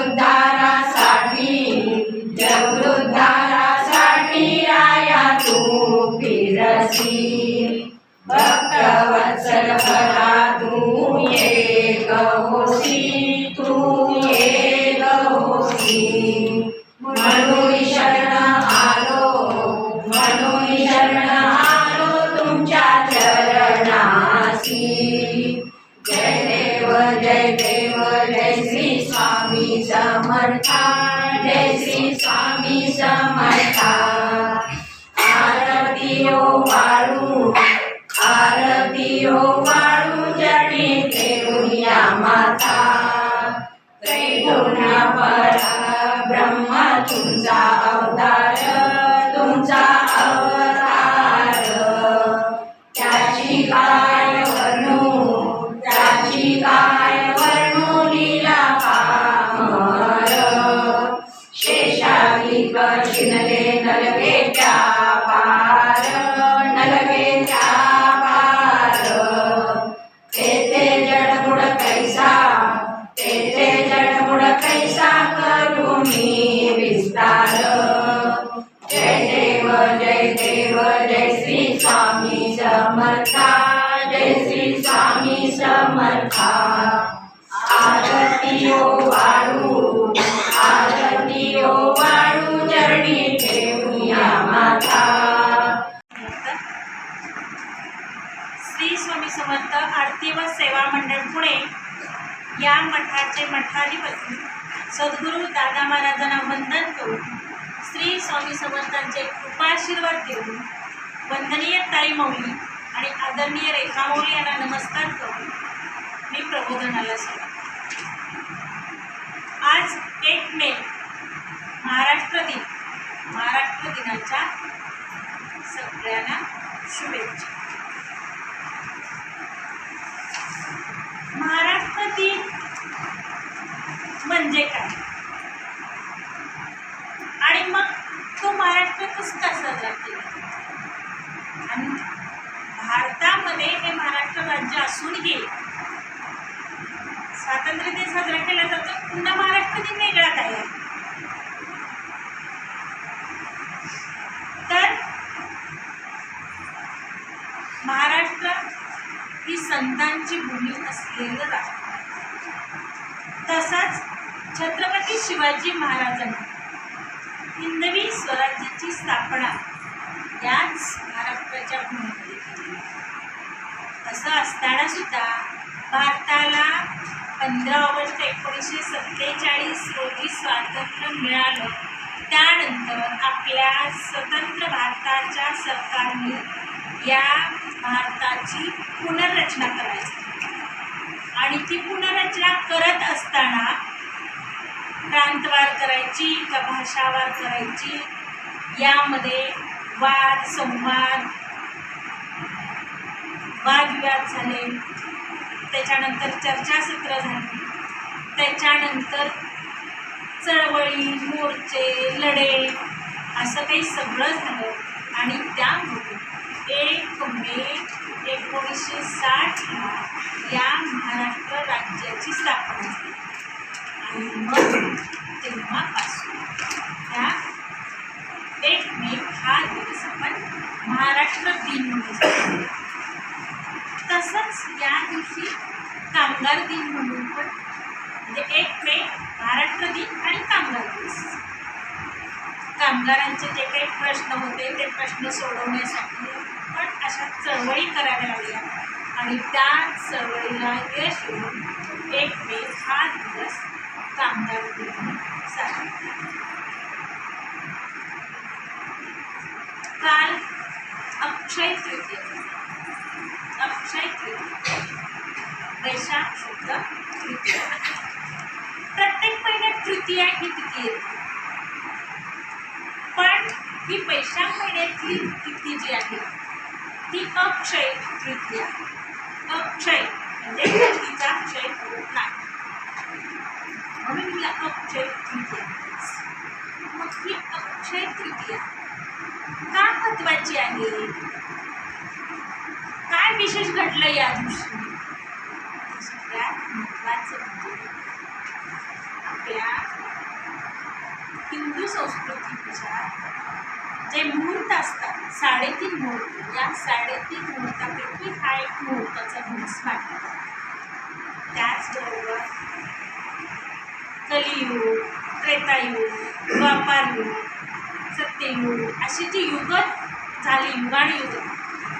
andar. जय श्री स्वामी समर्था। आरती ओ ವೇಷ ವಿಪಚಿನಲೆ ನರವೇಟ ಪಾ व सेवा मंडळ पुणे या मठाचे मठाधिपती सद्गुरू दादा महाराजांना वंदन करून श्री स्वामी समर्थांचे कृपाशीर्वाद देऊन वंदनीय ताई मौली आणि आदरणीय रेखा मौली यांना नमस्कार करून मी प्रबोधनाला सुरुवात. आज एक मे महाराष्ट्र दिन. महाराष्ट्र दिनाच्या सगळ्यांना शुभेच्छा. महाराष्ट्र म्हणजे काय? आणि मग तो महाराष्ट्रातच का साजरा केला. आणि भारतामध्ये हे महाराष्ट्र राज्य असूनही स्वातंत्र्य दिन साजरा केला जातो. पुन्हा महाराष्ट्र दिन वेगळा काय आहे. तर महाराष्ट्र ही संतांची भूमी असलेलं राष्ट्र तसाच छत्रपती शिवाजी महाराजांनी हिंदवी स्वराज्याची स्थापना याच महाराष्ट्राच्या भूमीमध्ये केली. असं असताना सुद्धा भारताला पंधरा ऑगस्ट एकोणीसशे सत्तेचाळीस रोजी स्वातंत्र्य मिळालं. त्यानंतर आपल्या स्वतंत्र भारताच्या सरकारने या भारताची पुनर्रचना करायची. आणि ती पुनर्रचना करत असताना प्रांतवार करायची का भाषावार करायची. यामध्ये वाद संवाद वादविवाद झाले. त्याच्यानंतर चर्चासत्र झाली. त्याच्यानंतर चळवळी मोर्चे लढे असं काही सगळं झालं. आणि त्यामुळे एक मे एकोणीसशे साठ त्याची स्थापना झाली आणि मग तेव्हापासून त्या एक मे हा दिवस आपण महाराष्ट्र दिन म्हणून साजरा तसंच या दिवशी कामगार दिन म्हणून पण म्हणजे एक मे महाराष्ट्र दिन आणि कामगार दिवस. कामगारांचे जे काही प्रश्न होते ते प्रश्न सोडवण्यासाठी पण अशा चळवळी कराव्या लागल्या. आणि त्या चळवळीला यश येऊन एक मे हा दिवस कामगार दिन म्हणून साजरा केला. काल अक्षय तृतीया। अक्षय तृतीया। वैशाख शुद्ध तृतीया। प्रत्येक महिन्यात तृतीया ही तिथी येते? पण ही वैशाख महिन्यातली तिथी जी आहे? ती अक्षय तृतीया. अक्षय. म्हणजे क्षय होत नाही म्हणून हिला अक्षय तृतीया म्हणतात. मग ही अक्षय तृतीया का महत्वाची आहे काय विशेष घडलं या दिवशी सगळ्यात महत्वाचं म्हणजे हिंदू संस्कृतीनुसार जे मुहूर्त असतात साडेतीन मुहूर्त या साडेतीन मुहूर्तापैकी हा एक मुहूर्ताचा दिवस मानला त्याचबरोबर कलियुग त्रेतायुग द्वापारयुग सत्ययुग अशी जी युग झाली युगाणयुग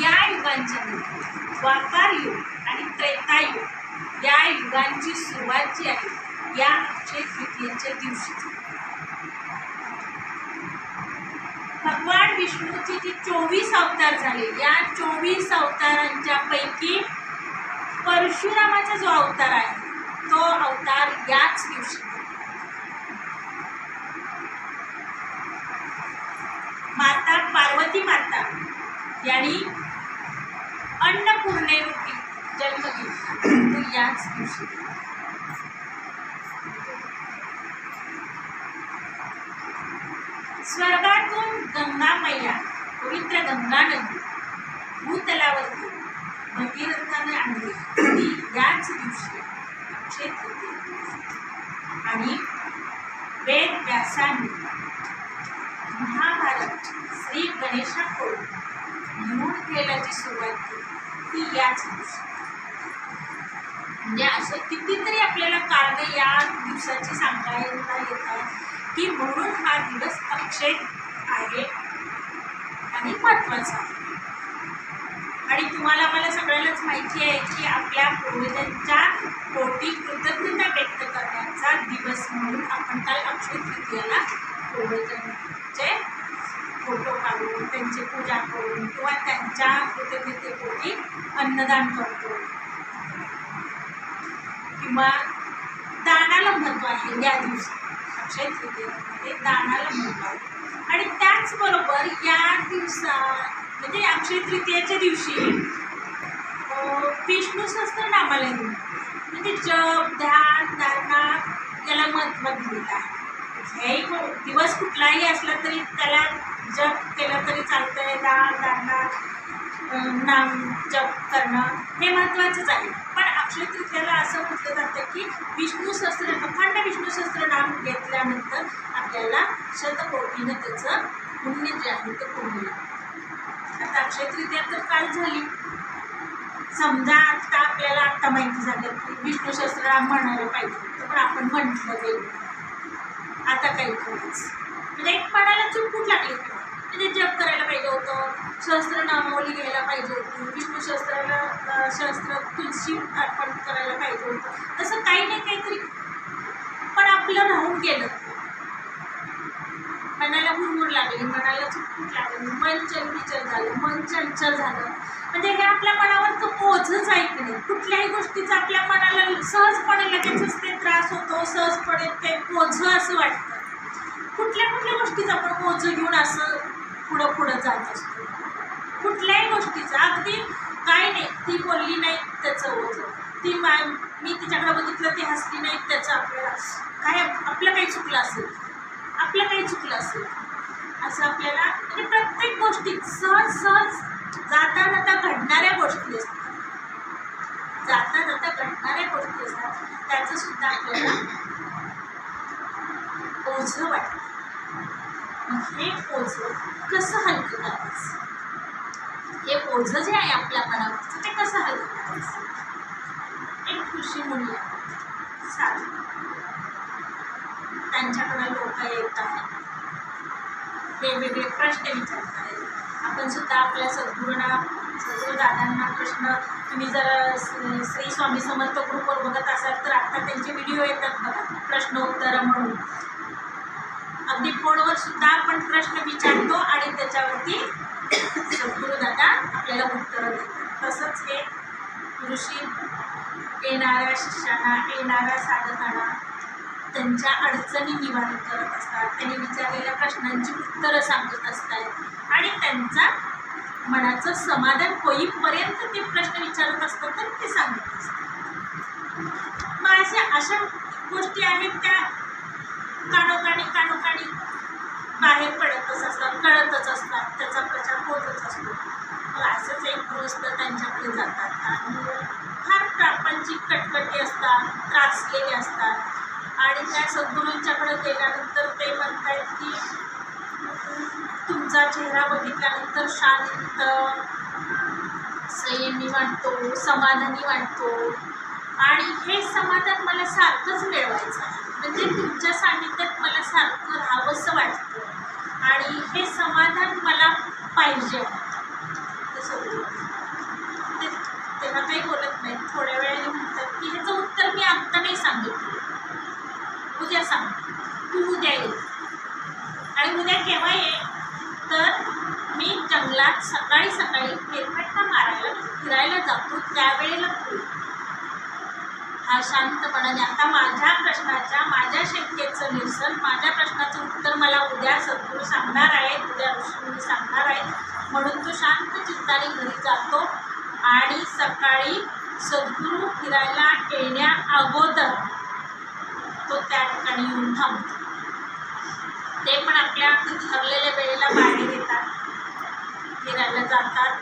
या युगांच्या नंतर द्वापारयुग आणि त्रेतायुग या युगांची सुरुवात जी आहे या अक्षय तृतीयेच्या दिवशी भगवान विष्णूचे जे चोवीस अवतार झाले या चोवीस अवतारांच्या पैकी परशुरामाचा जो अवतार आहे तो अवतार याच दिवशी. माता पार्वती माता यांनी अन्नपूर्णेरूपी जन्म घेतला. तो याच दिवशी. स्वर्गातून गंगा मैया पवित्र गंगा नदी भूतलावरती भगीरथाने आणली ती याच दिवशी अक्षय तृतीया आणि वेद व्यासांनी महाभारत श्री गणेशाकडून लिहून घ्यायलाची सुरुवात केली. ती याच दिवशी. म्हणजे असं कितीतरी आपल्याला कारण या दिवसाची सांगायला येतात की म्हणून हा दिवस अक्षय आहे आणि महत्त्वाचा. आहे आणि तुम्हाला मला सगळ्यांनाच माहिती आहे की आपल्या पूर्वजांच्या पोटी कृतज्ञता व्यक्त करण्याचा दिवस म्हणून आपण काल अक्षय तृतीयाला पूर्वजांचे फोटो काढून त्यांची पूजा करून किंवा त्यांच्या कृतज्ञतेपोटी अन्नदान करतो. किंवा दानाला महत्त्व आहे या दिवशी. अक्षय तृतीयामध्ये दानाला महत्त्व आहे. आणि त्याचबरोबर या दिवसा म्हणजे अक्षय तृतीयेच्या दिवशी. अं, विष्णू सहस्त्रनामाला येऊन म्हणजे जप ध्यान धारणा याला महत्त्व दिलेलं आहे हेही दिवस कुठलाही असला तरी त्याला जप केलं तरी चालतंय. दान धारणा नाम जप करणं हे महत्त्वाचंच आहे. पण अक्षय तृतीयाला असं म्हटलं जातं की विष्णू सहस्त्र अखंड विष्णू सहस्त्र नाम घेतल्यानंतर आपल्याला शतकोटीनं त्याचं पुण्य जे आहे ते पुण्य आता अक्षय तर काल झाली. समजा आता आपल्याला आत्ता माहिती झालं की विष्णू सहस्त्रनाम म्हणायला पाहिजे. तर पण आपण म्हटलं गेलं आता काही करायचं म्हणजे एक पडायला चूक लागली म्हणजे जप करायला पाहिजे होतं. सहस्त्रनामावली घ्यायला पाहिजे होती. विष्णू सहस्त्राला सहस्त्र तुलसी अर्पण करायला पाहिजे होतं. तसं काही नाही काहीतरी. पण आपलं राहून गेलं. मनाला मुरमुर लागली मनाला चुटपुट लागली मन चलबिचल झालं मन चंचल झालं. म्हणजे हे आपल्या मनावर तो ओझच आहे नाही? कुठल्याही गोष्टीचा आपल्या मनाला सहजपणे लगेचच ते त्रास होतो सहजपणे ते ओझं असं वाटतं. कुठल्या कुठल्या गोष्टीचं आपण ओझं घेऊन असं पुढं पुढं जात असतो? कुठल्याही गोष्टीचं. अगदी काय नाही ती बोलली नाही त्याचं ओझं. ती मा मी तिच्याकडे बघितलं ती हसली नाही त्याचं आपल्याला काय आपलं काही चुकलं असेल. आपलं काही चुकलं असेल. असं आपल्याला म्हणजे प्रत्येक गोष्टीत सहज सहज जाता जाता घडणाऱ्या गोष्टी असतात. जाता जाता घडणाऱ्या गोष्टी असतात. त्याचं सुद्धा आपल्याला ओझं वाटतं. हे ओझं कसं हलकं करायचं हे ओझं जे आहे आपल्या मनावरचं ते कसं हलकं करायचं एक खुशी म्हणूया साधू. त्यांच्याकडे लोक येत आहेत वेगवेगळे प्रश्न विचारत आहेत आपण सुद्धा आपल्या सद्गुरूंना सद्गुरुदादांना प्रश्न तुम्ही जर श्री स्वामी समर्थ ग्रुपवर बघत असाल तर आत्ता त्यांचे व्हिडिओ येतात बघा प्रश्न उत्तर म्हणून. अगदी फोनवर सुद्धा आपण प्रश्न विचारतो आणि त्याच्यावरती सद्गुरुदादा आपल्याला उत्तरं देतात. तसंच हे ऋषी येणाऱ्या शिष्याना येणाऱ्या साधकांना त्यांच्या अडचणी निवारण करत असतात. त्यांनी विचारलेल्या प्रश्नांची उत्तरं सांगत असतात. आणि त्यांचा मनाचं समाधान होईपर्यंत ते प्रश्न विचारत असतात तर ते सांगत असतात. मग अशा अशा गोष्टी आहेत त्या कानोकाणी कानोकाणी बाहेर पडतच असतात कळतच असतात. त्याचा प्रचार होतच असतो. मग असंच एक गृहस्थ त्यांच्याकडे जातात. आणि फार प्रापंचिक कटकटी असतात त्रासलेले असतात. आणि त्या सद्गुरूंच्याकडे गेल्यानंतर ते म्हणतायत की तुमचा चेहरा बघितल्यानंतर शांत संयमी वाटतो समाधानी वाटतो. आणि हे समाधान मला सारखंच मिळवायचं आहे. म्हणजे तुमच्या सान्निध्यात मला सारखं राहावंसं वाटतं. आणि हे समाधान मला पाहिजे. ते सगळं. ते तेव्हा काही बोलत नाही. थोड्या वेळाने म्हणतात की ह्याचं उत्तर मी आत्ता नाही सांगितलं. उद्या सांग. तू उद्या ये. आणि उद्या केव्हा ये? तर मी जंगलात सकाळी सकाळी फेरफटका मारायला फिरायला जातो त्यावेळेला तू. हा शांतपणाने आता माझ्या प्रश्नाच्या माझ्या शंकेचं निरसन माझ्या प्रश्नाचं उत्तर मला उद्या सद्गुरू सांगणार आहेत उद्या ऋषी सांगणार आहेत. म्हणून तो शांत चित्ताने घरी जातो आणि सकाळी सद्गुरू फिरायला येण्या अगोदर तो त्या ठिकाणी येऊन थांबतो. ते पण आपल्या ठरलेल्या वेळेला बाहेर येतात फिरायला जातात.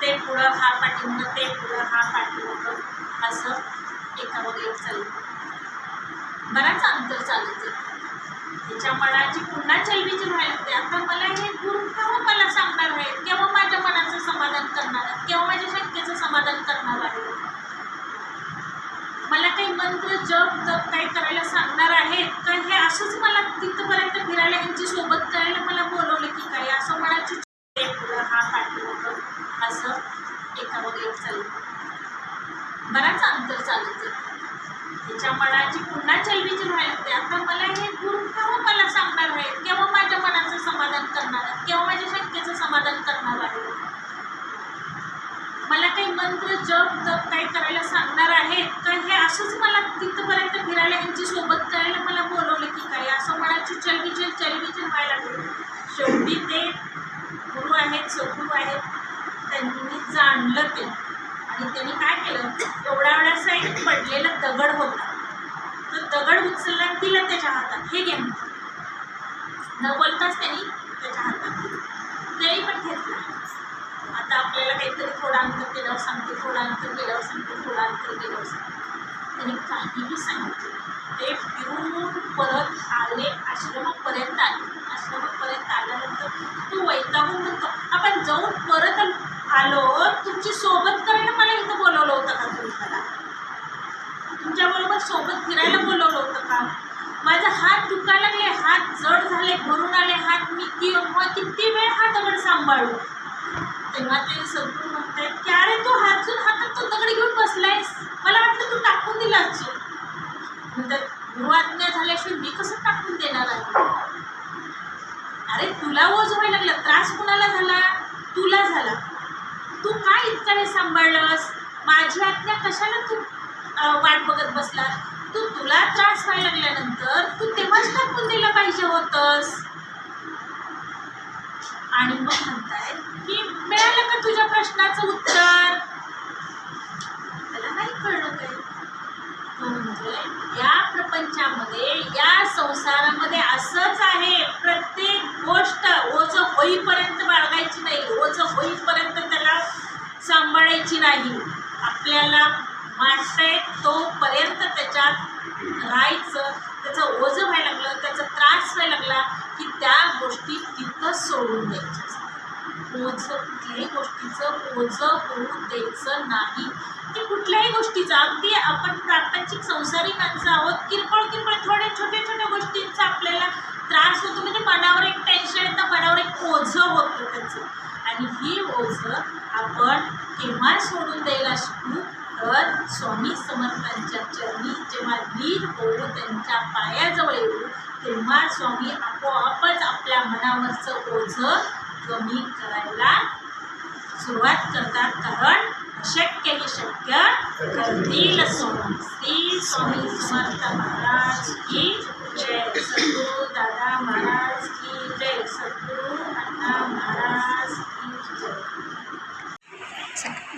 ते पुढं हा पाठीमागं ते पुढं हा पाठीमागं असं एकावर एक चाललं बराच अंतर चालत. त्याच्या मनाची पुन्हा चलबिचल व्हायला लागते. आता मला हे गुरु केव्हा हो मला सांगणार आहे केव्हा माझ्या मनात समाधान करणार आहे केव्हा माझ्या शंकेचं समाधान करणार आहे मला काही मंत्र जप जप काही करायला सांगणार आहेत का हे असंच मला तिथपर्यंत फिरायला यांची सोबत करायला मला बोलवलं की काय? असं मनाची हा पाठीमागं. असं एकावर एक चालू. बराच अंतर चालत त्याच्या मनाची पुन्हा चलबीची व्हायला लागते आता मला हे गुरु केव्हा मला सांगणार आहे केव्हा माझ्या मनाचं समाधान करणार आहे केव्हा माझ्या शंकेचं समाधान करणार आहे मला काही मंत्र जप जप काही करायला सांगणार आहेत का हे असंच मला तिथपर्यंत फिरायला यांची सोबत करायला मला बोलवलं की काय? असं मनाची चलबिचल चलबिचल व्हायला लागली. शेवटी ते गुरु आहेत सद्गुरू आहेत. त्यांनी जाणलं ते. आणि त्यांनी काय केलं? एवढा वेळासा एक पडलेला दगड होता. तो दगड उचलला आणि दिला त्याच्या हातात. हे घे न बोलताच त्यांनी त्याच्या हातात दिलं. तरी पण घेतलं आपल्याला काहीतरी थोडं अंतर गेल्यावर सांगते थोडं अंतर गेल्यावर सांगते थोडं अंतर गेल्यावर सांगते. त्यांनी काहीही सांगितलं. ते फिरून परत आले आश्रमापर्यंत आले. आश्रमापर्यंत आल्यानंतर तो वैतागून म्हणतो आपण जाऊन परत आलो. तुमची सोबत करायला मला इथं बोलवलं होतं का तुम्ही मला तुमच्याबरोबर सोबत फिरायला बोलवलं होतं का? माझा हात दुखायला लागले हात जड झाले भरून आले हात मी किंवा किती वेळ हा दगड सांभाळू? तेव्हा ते सद्गुरू म्हणतायत की अरे तू हातून हातात तो दगड घेऊन बसलायस. मला वाटलं तू टाकून दिला अजून म्हणतात गुरु आज्ञा झाल्याशिवाय मी कसं टाकून देणार आहे? अरे तुला ओझ व्हायला लागला. त्रास कुणाला झाला? तुला झाला. तू काय इतका हे सांभाळलंस? माझी आज्ञा कशाला तू वाट बघत बसला तू तुला त्रास व्हायला लागल्यानंतर तू तेव्हाच टाकून दिलं पाहिजे होतंस. आणि मग म्हणतायत की मिळालं का तुझ्या प्रश्नाचं उत्तर? त्याला नाही कळलं काही तो या प्रपंचामध्ये या संसारामध्ये असंच आहे प्रत्येक गोष्ट ओझ होईपर्यंत बाळगायची नाही ओझ होईपर्यंत त्याला सांभाळायची नाही. आपल्याला माणसं तोपर्यंत त्याच्यात राहायचं त्याचं ओझं व्हायला लागलं त्याचा त्रास व्हायला लागला की त्या गोष्टी तिथंच सोडून द्यायच्या. ओझ कुठल्याही गोष्टीचं ओझ होऊ द्यायचं नाही. ते कुठल्याही गोष्टीचं. अगदी आपण प्रापंचिक संसारी माणसं आहोत. किरकोळ किरकोळ थोड्या छोट्या छोट्या गोष्टींचा आपल्याला त्रास होतो. म्हणजे मनावर एक टेन्शन येतं मनावर एक ओझं होतं त्याचं. आणि ही ओझं आपण केव्हा सोडून द्यायला शिकू? तर स्वामी समर्थांच्या चरणी जेव्हा लीन होऊ त्यांच्या पायाजवळ येऊ तेव्हा स्वामी आपोआपच आपल्या मनावरचं ओझं कमी करायला सुरुवात करतात. कारण अशक्य शक्य करतील स्वामी श्री स्वामी समर्थ महाराज की जय. सद्गुरु दादा महाराज की जय. सद्गुरु अण्णा महाराज की जय.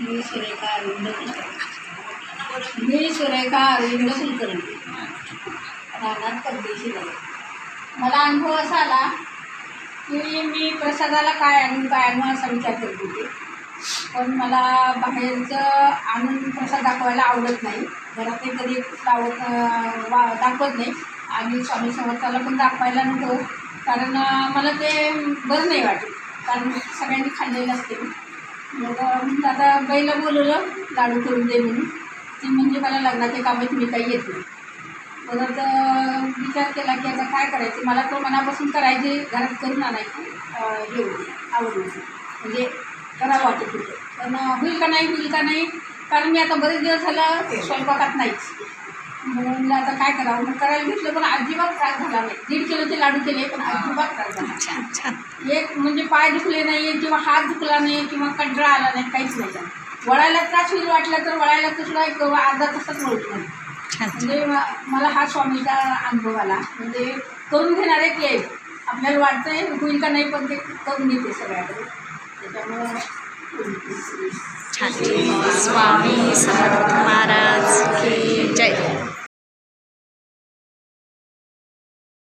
मी सुरेखा अरविंद कुलकर्णी. मी सुरेखा अरविंद कुलकर्णी. राहणार परदेशी मला अनुभव असा आला की मी प्रसादाला काय आणून काय आणू असा विचार करत होते. पण मला बाहेरचं आणून प्रसाद दाखवायला आवडत नाही. घरातही कधी लावत वा दाखवत नाही. आणि स्वामी समर्थाला पण दाखवायला नको. कारण मला ते बरं नाही वाटत. कारण सगळ्यांनी खाल्लेलं असते. मग आता बाईला बोलवलं लाडू करून दे म्हणून. ती म्हणजे मला लग्नाच्या कामात मी काही येत नाही. परत विचार केला की आता काय करायचं? मला तो मनापासून करायचे घरात करून आणायची. हे होती आवड होती. म्हणजे करावं वाटत होतं. पण होईल का नाही होईल का नाही? कारण मी आता बरेच दिवस झालं स्वयंपाकात नाहीच. म्हणून आता काय करावं? मग करायला घेतलं पण अजिबात त्रास झाला नाही. दीड किलोचे लाडू केले पण अजिबात त्रास झाला एक म्हणजे पाय दुखले नाही किंवा हात दुखला नाही किंवा कंटाळा आला नाही काहीच नाही वळायला त्रास होईल वाटला तर वळायला तर सुद्धा एक अर्धा तासात वळतो. नाही म्हणजे मला हा स्वामीचा अनुभव आला. म्हणजे करून घेणारे की आहे आपल्याला वाटतंय होईल का नाही पण ते करून घेते सगळ्याकडे. त्याच्यामुळं स्वामी समर्थ महाराज की जय.